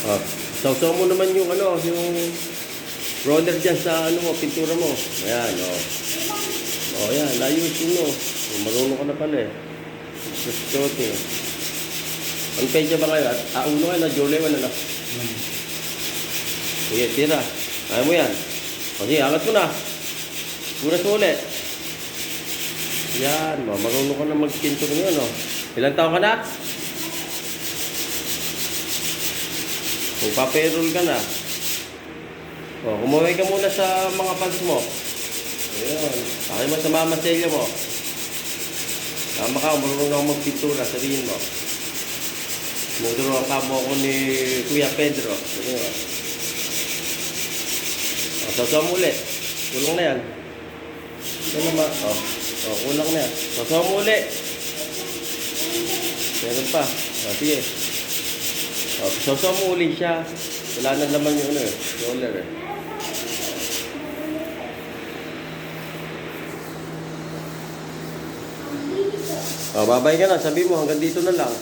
Oh, sausaw mo naman yung ano, yung roller dyan sa ano mo, pintura mo. Ayan, oh. Oh, yan, ayusin mo. Oh, marunong ka na pala eh. Gusto eh. Ang pecha ba kayo? At ah, uno kayo na, Jole, wala na. Sige, tira. Kaya mo yan. O sige, angat mo na. Buras mo ulit. Yan, ma- marunong ka na mag-pintura ngayon, oh. Ilang taon ka na? Kung paperol ka na. O, kumuhay ka muna sa mga pants mo. Ayun. Pakay mo sa mama selya mo. Tama ka, marunong ako magpintura, sabihin mo. Mudro ang kamo ko ni Kuya Pedro. Sige mo. O, sasaw mo ulit. Kulang na yan. Yan naman. O, o kulang na yan. Sasaw mo ulit. Meron pa. O, sige. O, sasaw mo siya. Wala na naman yung ano eh. Roller eh. O, babay ka na. Sabi mo, hanggang dito na lang.